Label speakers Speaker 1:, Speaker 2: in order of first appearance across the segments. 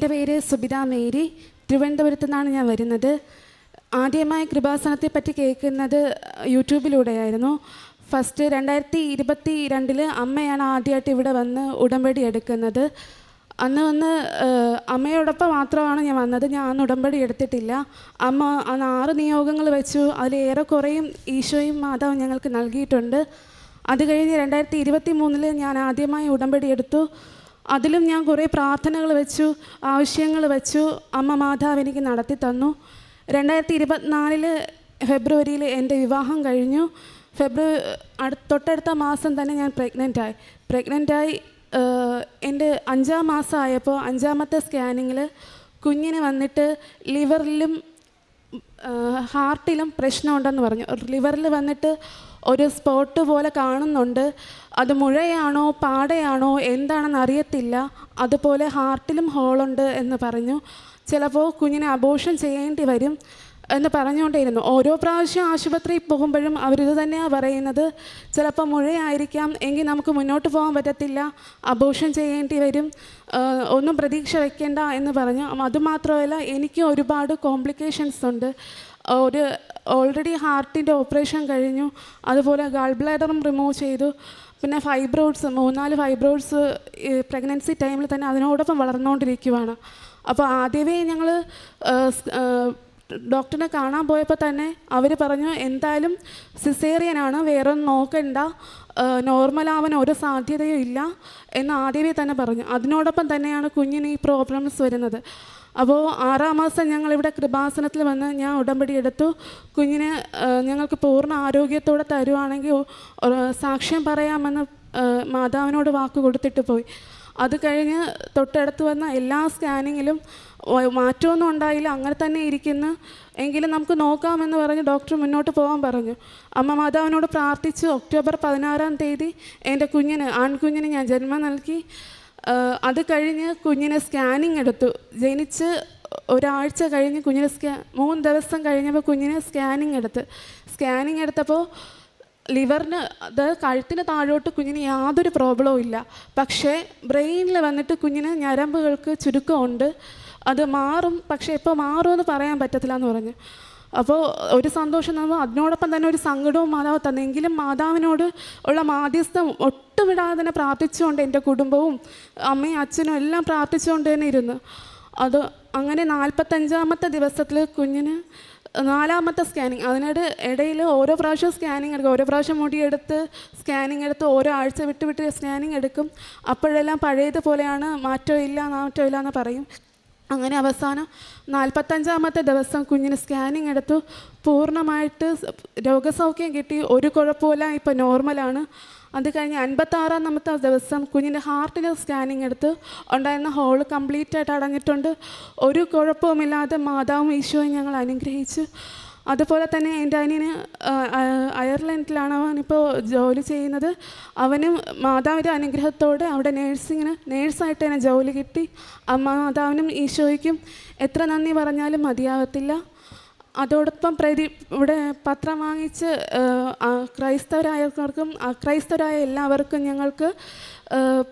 Speaker 1: എന്റെ പേര് സുബിത മേരി. തിരുവനന്തപുരത്തു നിന്നാണ് ഞാൻ വരുന്നത്. ആദ്യമായി കൃപാസനത്തെ പറ്റി കേൾക്കുന്നത് യൂട്യൂബിലൂടെയായിരുന്നു. ഫസ്റ്റ് രണ്ടായിരത്തി ഇരുപത്തി രണ്ടിൽ അമ്മയാണ് ആദ്യമായിട്ട് ഇവിടെ വന്ന് ഉടമ്പടി എടുക്കുന്നത്. അന്ന് വന്ന് അമ്മയോടൊപ്പം മാത്രമാണ് ഞാൻ വന്നത്. ഞാൻ അന്ന് ഉടമ്പടി എടുത്തിട്ടില്ല. അമ്മ അന്ന് ആറ് നിയോഗങ്ങൾ വെച്ചു. അതിലേറെ കുറേയും ഈശോയും മാതാവും ഞങ്ങൾക്ക് നൽകിയിട്ടുണ്ട്. അത് കഴിഞ്ഞ് രണ്ടായിരത്തി ഇരുപത്തി മൂന്നിൽ ഞാൻ ആദ്യമായി ഉടമ്പടി എടുത്തു. അതിലും ഞാൻ കുറേ പ്രാർത്ഥനകൾ വെച്ചു ആവശ്യങ്ങൾ വെച്ചു. അമ്മ മാതാവ് എനിക്ക് നടത്തി തന്നു. രണ്ടായിരത്തി ഇരുപത്തിനാലിൽ ഫെബ്രുവരിയിൽ എന്റെ വിവാഹം കഴിഞ്ഞു. ഫെബ്രുവരി അടു തൊട്ടടുത്ത മാസം തന്നെ ഞാൻ പ്രഗ്നന്റായി. പ്രഗ്നന്റായി എന്റെ അഞ്ചാം മാസം ആയപ്പോൾ അഞ്ചാമത്തെ സ്കാനിങ്ങിൽ കുഞ്ഞിന് വന്നിട്ട് ലിവറിലും ഹാർട്ടിലും പ്രശ്നമുണ്ടെന്ന് പറഞ്ഞു. ലിവറിൽ വന്നിട്ട് ഒരു സ്പോട്ട് പോലെ കാണുന്നുണ്ട്. അത് മുഴയാണോ പാടയാണോ എന്താണെന്ന് അറിയത്തില്ല. അതുപോലെ ഹാർട്ടിലും ഹോളുണ്ട് എന്ന് പറഞ്ഞു. ചിലപ്പോൾ കുഞ്ഞിനെ അബോഷൻ ചെയ്യേണ്ടി വരും എന്ന് പറഞ്ഞുകൊണ്ടേയിരുന്നു. ഓരോ പ്രാവശ്യം ആശുപത്രിയിൽ പോകുമ്പോഴും അവരിത് തന്നെയാണ് പറയുന്നത്. ചിലപ്പോൾ മുഴയായിരിക്കാം എങ്കിൽ നമുക്ക് മുന്നോട്ട് പോകാൻ പറ്റത്തില്ല. അബോഷൻ ചെയ്യേണ്ടി വരും. ഒന്നും പ്രതീക്ഷ വയ്ക്കേണ്ട എന്ന് പറഞ്ഞു. അതുമാത്രമല്ല എനിക്ക് ഒരുപാട് കോംപ്ലിക്കേഷൻസ് ഉണ്ട്. ഒരു ഓൾറെഡി ഹാർട്ടിന്റെ ഓപ്പറേഷൻ കഴിഞ്ഞു. അതുപോലെ ഗാൾ ബ്ലാഡറും റിമൂവ് ചെയ്തു. പിന്നെ ഫൈബ്രോയിഡ്സ് മൂന്നാൽ ഫൈബ്രോയിഡ്സ് പ്രഗ്നൻസി ടൈമിൽ തന്നെ അതിനോടൊപ്പം വളർന്നുകൊണ്ടിരിക്കുവാണ്. അപ്പോൾ ആദ്യമേ ഞങ്ങൾ ഡോക്ടറിനെ കാണാൻ പോയപ്പോൾ തന്നെ അവർ പറഞ്ഞു എന്തായാലും സിസേറിയനാണ് വേറെ നോക്കണ്ട. നോർമലാവാൻ ഒരു സാധ്യതയും ഇല്ല. എന്ന് ആദ്യമേ തന്നെ പറഞ്ഞു. അതിനോടൊപ്പം തന്നെയാണ് കുഞ്ഞിന് ഈ പ്രോബ്ലംസ് വരുന്നത്. അപ്പോൾ ആറാം മാസം ഞങ്ങളിവിടെ കൃപാസനത്തിൽ വന്ന് ഞാൻ ഉടമ്പടി എടുത്തു. കുഞ്ഞിനെ ഞങ്ങൾക്ക് പൂർണ ആരോഗ്യത്തോടെ തരുവാണെങ്കിൽ സാക്ഷ്യം പറയാമെന്ന് മാതാവിനോട് വാക്ക് കൊടുത്തിട്ട് പോയി. അത് കഴിഞ്ഞ് തൊട്ടടുത്ത് വന്ന എല്ലാ സ്കാനിങ്ങിലും മാറ്റമൊന്നും ഉണ്ടായില്ല. അങ്ങനെ തന്നെ ഇരിക്കുന്നു. എങ്കിലും നമുക്ക് നോക്കാമെന്ന് പറഞ്ഞ് ഡോക്ടർ മുന്നോട്ട് പോകാൻ പറഞ്ഞു. അമ്മ മാതാവിനോട് പ്രാർത്ഥിച്ച് ഒക്ടോബർ പതിനാറാം തീയതി എന്റെ കുഞ്ഞിന് ആൺകുഞ്ഞിന് ഞാൻ ജന്മം നൽകി. അത് കഴിഞ്ഞ് കുഞ്ഞിനെ സ്കാനിങ് എടുത്തു. ജനിച്ച് ഒരാഴ്ച കഴിഞ്ഞ് കുഞ്ഞിനെ സ്കാ മൂന്ന് ദിവസം കഴിഞ്ഞപ്പോൾ കുഞ്ഞിനെ സ്കാനിങ് എടുത്ത്. സ്കാനിങ് എടുത്തപ്പോൾ ലിവറിന് അത് കഴുത്തിന് താഴോട്ട് കുഞ്ഞിന് യാതൊരു പ്രോബ്ലവും ഇല്ല. പക്ഷേ ബ്രെയിനിൽ വന്നിട്ട് കുഞ്ഞിന് ഞരമ്പുകൾക്ക് ചുരുക്കമുണ്ട്. അത് മാറും. പക്ഷേ ഇപ്പോൾ മാറുമെന്ന് പറയാൻ പറ്റത്തില്ല എന്ന് പറഞ്ഞു. അപ്പോൾ ഒരു സന്തോഷം നമ്മൾ അതിനോടൊപ്പം തന്നെ ഒരു സങ്കടവും മാതാവ് തന്നെ. എങ്കിലും മാതാവിനോട് ഉള്ള മാധ്യസ്ഥം ഒട്ടും വിടാതെ തന്നെ പ്രാർത്ഥിച്ചുകൊണ്ട് എന്റെ കുടുംബവും അമ്മയും അച്ഛനും എല്ലാം പ്രാർത്ഥിച്ചുകൊണ്ട് തന്നെ ഇരുന്നു. അത് അങ്ങനെ നാൽപ്പത്തഞ്ചാമത്തെ ദിവസത്തിൽ കുഞ്ഞിന് നാലാമത്തെ സ്കാനിങ് അതിനിടെ ഇടയിൽ ഓരോ പ്രാവശ്യം സ്കാനിങ് എടുക്കും. ഓരോ പ്രാവശ്യം മുടിയെടുത്ത് സ്കാനിങ് എടുത്ത് ഓരോ ആഴ്ച വിട്ട് വിട്ട് സ്കാനിങ് എടുക്കും. അപ്പോഴെല്ലാം പഴയതുപോലെയാണ് മാറ്റമില്ല മാറ്റമില്ല എന്ന് പറയും. അങ്ങനെ അവസാനം നാൽപ്പത്തഞ്ചാമത്തെ ദിവസം കുഞ്ഞിന് സ്കാനിങ് എടുത്തു. പൂർണമായിട്ട് രോഗസൗഖ്യം കിട്ടി. ഒരു കുഴപ്പമില്ല ഇപ്പോൾ നോർമലാണ് അത് കഴിഞ്ഞ് അൻപത്താറാമത്തെ ദിവസം കുഞ്ഞിന്റെ ഹാർട്ടിന് സ്കാനിങ് എടുത്ത് ഉണ്ടായിരുന്ന ഹോൾ കംപ്ലീറ്റ് ആയിട്ട് അടഞ്ഞിട്ടുണ്ട് ഒരു കുഴപ്പവുമില്ലാതെ മാതാവും ഈശോയും ഞങ്ങൾ അനുഗ്രഹിച്ചു അതുപോലെ തന്നെ എന്റെ അനിയന് അയർലൻഡിലാണ് അവനിപ്പോൾ ജോലി ചെയ്യുന്നത്. അവനും മാതാവിന്റെ അനുഗ്രഹത്തോടെ അവിടെ നേഴ്സിങ്ങിന് നേഴ്സായിട്ട് തന്നെ ജോലി കിട്ടി. മാതാവിനും ഈശോയ്ക്കും എത്ര നന്ദി പറഞ്ഞാലും മതിയാകത്തില്ല അതോടൊപ്പം പ്രതി ഇവിടെ പത്രം വാങ്ങിച്ച് ക്രൈസ്തവരായവർക്കും അക്രൈസ്തവരായ എല്ലാവർക്കും ഞങ്ങൾക്ക്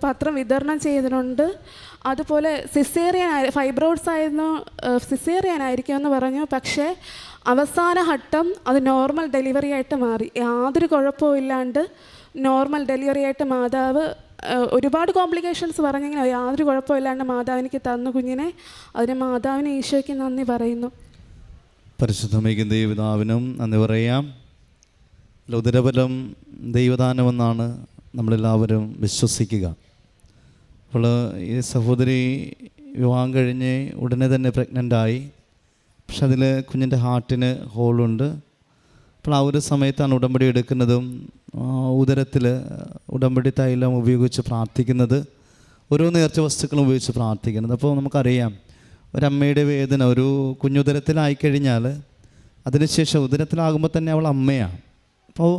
Speaker 1: പത്രം വിതരണം ചെയ്തിട്ടുണ്ട്. അതുപോലെ സിസേറിയൻ ഫൈബ്രോയിഡ്സ് ആയിരുന്നു സിസേറിയൻ ആയിരിക്കുമെന്ന് പറഞ്ഞു. പക്ഷേ അവസാന ഘട്ടം അത് നോർമൽ ഡെലിവറി ആയിട്ട് മാറി. യാതൊരു കുഴപ്പവും ഇല്ലാണ്ട് നോർമൽ ഡെലിവറി ആയിട്ട് മാതാവ് ഒരുപാട് കോംപ്ലിക്കേഷൻസ് പറഞ്ഞെങ്കിലും യാതൊരു കുഴപ്പമില്ലാണ്ട് മാതാവിനിക്ക് തന്നു കുഞ്ഞിനെ. അതിന് മാതാവിന് ഈശോയ്ക്ക് നന്ദി പറയുന്നു.
Speaker 2: പരിശുദ്ധമേക്കും ദൈവതാവിനും നന്ദി പറയാം. ഉദരബലം ദൈവദാനമെന്നാണ് നമ്മളെല്ലാവരും വിശ്വസിക്കുക. അപ്പോൾ ഈ സഹോദരി വിവാഹം കഴിഞ്ഞ് ഉടനെ തന്നെ പ്രഗ്നന്റായി പക്ഷെ അതിൽ കുഞ്ഞിന്റെ ഹാർട്ടിന് ഹോളുണ്ട്. അപ്പോൾ ആ ഒരു സമയത്താണ് ഉടമ്പടി എടുക്കുന്നതും ഉദരത്തിൽ ഉടമ്പടി തൈലം ഉപയോഗിച്ച് പ്രാർത്ഥിക്കുന്നത് ഓരോ നേർച്ച വസ്തുക്കളും ഉപയോഗിച്ച് പ്രാർത്ഥിക്കുന്നത്. അപ്പോൾ നമുക്കറിയാം ഒരമ്മയുടെ വേദന ഒരു കുഞ്ഞുദരത്തിലായിക്കഴിഞ്ഞാൽ അതിനുശേഷം ഉദരത്തിലാകുമ്പോൾ തന്നെ അവൾ അമ്മയാണ്. അപ്പോൾ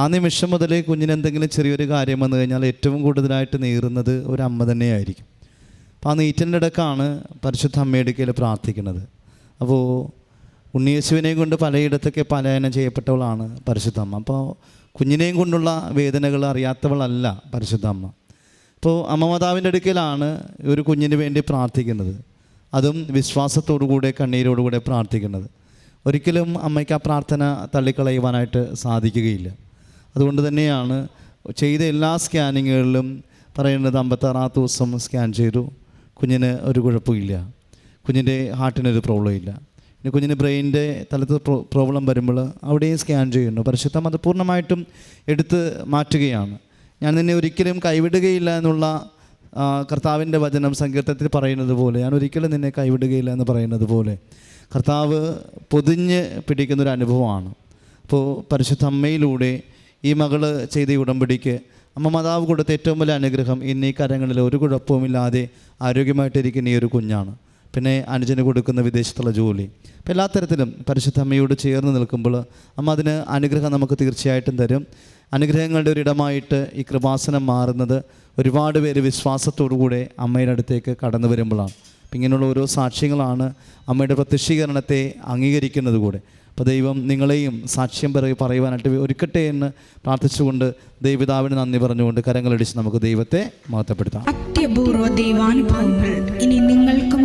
Speaker 2: ആ നിമിഷം മുതൽ കുഞ്ഞിന് എന്തെങ്കിലും ചെറിയൊരു കാര്യം വന്നു കഴിഞ്ഞാൽ ഏറ്റവും കൂടുതലായിട്ട് നീറുന്നത് ഒരു അമ്മ തന്നെയായിരിക്കും. അപ്പോൾ ആ നീറ്റലിന്റെ ഇടക്കാണ് പരിശുദ്ധ അമ്മയുടെ കയ്യിൽ പ്രാർത്ഥിക്കുന്നത്. അപ്പോൾ ഉണ്ണിയേശുവിനെയും കൊണ്ട് പലയിടത്തൊക്കെ പലായനം ചെയ്യപ്പെട്ടവളാണ് പരിശുദ്ധ അമ്മ അപ്പോൾ കുഞ്ഞിനെയും കൊണ്ടുള്ള വേദനകൾ അറിയാത്തവളല്ല പരിശുദ്ധ അമ്മ ഇപ്പോൾ അമ്മ മാതാവിന്റെ അടുക്കലാണ് ഒരു കുഞ്ഞിന് വേണ്ടി പ്രാർത്ഥിക്കുന്നത്. അതും വിശ്വാസത്തോടുകൂടെ കണ്ണീരോടുകൂടെ പ്രാർത്ഥിക്കുന്നത്. ഒരിക്കലും അമ്മയ്ക്ക് ആ പ്രാർത്ഥന തള്ളിക്കളയുവാനായിട്ട് സാധിക്കുകയില്ല. അതുകൊണ്ട് തന്നെയാണ് ചെയ്ത എല്ലാ സ്കാനിങ്ങുകളിലും പറയുന്നത് അമ്പത്താറാമത്തെ ദിവസം സ്കാൻ ചെയ്തു. കുഞ്ഞിന് ഒരു കുഴപ്പമില്ല. കുഞ്ഞിന്റെ ഹാർട്ടിനൊരു പ്രോബ്ലം ഇല്ല. പിന്നെ കുഞ്ഞിന് ബ്രെയിനിന്റെ തലത്ത് പ്രോ- പ്രോബ്ലം വരുമ്പോൾ അവിടെയും സ്കാൻ ചെയ്യുന്നു. പരിശുദ്ധം അത് പൂർണമായിട്ടും എടുത്ത് മാറ്റുകയാണ്. ഞാൻ നിന്നെ ഒരിക്കലും കൈവിടുകയില്ല എന്നുള്ള കർത്താവിന്റെ വചനം സങ്കീർത്തത്തിൽ പറയുന്നത് പോലെ ഞാൻ ഒരിക്കലും നിന്നെ കൈവിടുകയില്ല എന്ന് പറയുന്നത് പോലെ കർത്താവ് പൊതിഞ്ഞ് പിടിക്കുന്നൊരു അനുഭവമാണ്. അപ്പോൾ പരിശുദ്ധ അമ്മയിലൂടെ ഈ മകൾ ചെയ്ത ഉടമ്പടിക്ക് അമ്മ മാതാവ് കൊടുത്ത ഏറ്റവും വലിയ അനുഗ്രഹം ഇന്നീ കരങ്ങളിൽ ഒരു കുഴപ്പവുമില്ലാതെ ആരോഗ്യമായിട്ടിരിക്കുന്ന ഈ ഒരു കുഞ്ഞാണ്. പിന്നെ അനുജന് കൊടുക്കുന്ന വിദേശത്തുള്ള ജോലി. അപ്പോൾ എല്ലാ തരത്തിലും പരിശുദ്ധ അമ്മയോട് ചേർന്ന് നിൽക്കുമ്പോൾ അമ്മ അതിന് അനുഗ്രഹം നമുക്ക് തീർച്ചയായിട്ടും തരും. അനുഗ്രഹങ്ങളുടെ ഒരിടമായിട്ട് ഈ കൃപാസനം മാറുന്നത് ഒരുപാട് പേര് വിശ്വാസത്തോടുകൂടെ അമ്മയുടെ അടുത്തേക്ക് കടന്നു വരുമ്പോഴാണ്. അപ്പം ഇങ്ങനെയുള്ള ഓരോ സാക്ഷ്യങ്ങളാണ് അമ്മയുടെ പ്രത്യക്ഷീകരണത്തെ അംഗീകരിക്കുന്നത് കൂടെ. അപ്പോൾ ദൈവം നിങ്ങളെയും സാക്ഷ്യം പറ പറയുവാനായിട്ട് ഒരുക്കട്ടെ എന്ന് പ്രാർത്ഥിച്ചുകൊണ്ട് ദൈവിതാവിന് നന്ദി പറഞ്ഞുകൊണ്ട് കരങ്ങളടിച്ച് നമുക്ക് ദൈവത്തെ മഹത്വപ്പെടുത്താം.
Speaker 3: അത്യപൂർവ ദൈവാനുഭവങ്ങൾ. ഇനി